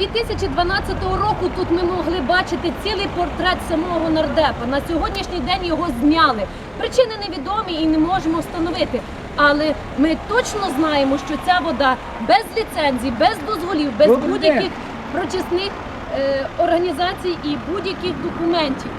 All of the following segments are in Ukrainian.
2012 року тут ми могли бачити цілий портрет самого нардепа. На сьогоднішній день його зняли. Причини невідомі і не можемо встановити. Але ми точно знаємо, що ця вода без ліцензій, без дозволів, без будь-яких прочисних е, організацій і будь-яких документів.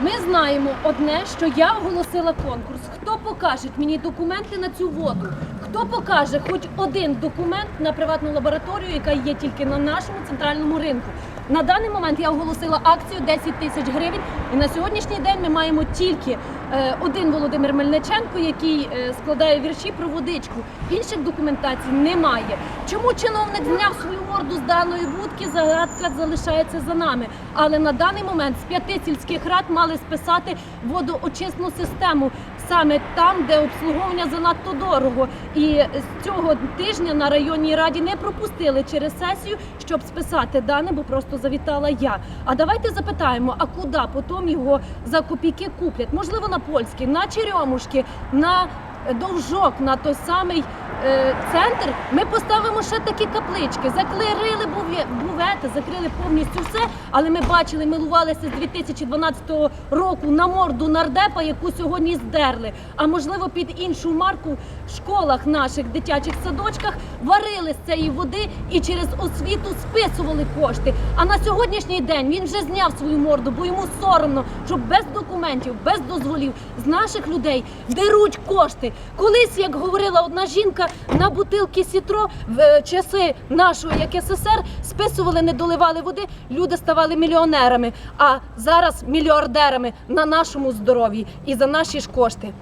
Ми знаємо одне, що я оголосила конкурс. Хто покаже мені документи на цю воду? Хто покаже хоч один документ на приватну лабораторію, яка є тільки на нашому центральному ринку? На даний момент я оголосила акцію 10 тисяч гривень, і на сьогоднішній день ми маємо тільки е, один Володимир Мельниченко, який е, складає вірші про водичку. Інших документацій немає. Чому чиновник зняв свою морду з даної будки? Загадка залишається за нами. Але на даний момент з п'яти сільських рад мали списати водоочисну систему саме там, де обслуговування занадто дорого. І з цього тижня на районній раді не пропустили через сесію, щоб списати дане, бо просто завітала я. А давайте запитаємо, а куди потім його за копійки куплять? Можливо, на польські, на черемушки, на довжок, на той самий центр. Ми поставимо ще такі каплички, заклерили бувє- бувети, закрили повністю все. Але ми бачили, милувалися з 2012 року на морду нардепа, яку сьогодні здерли. А можливо, під іншу марку в школах наших дитячих садочках варили з цієї води і через освіту списували кошти. А на сьогоднішній день він вже зняв свою морду, бо йому соромно, що без документів, без дозволів з наших людей деруть кошти. Колись, як говорила одна жінка, на бутилки сітро в е, часи нашого як СССР списували, не доливали води, люди ставали мільйонерами, а зараз мільярдерами на нашому здоров'ї і за наші ж кошти.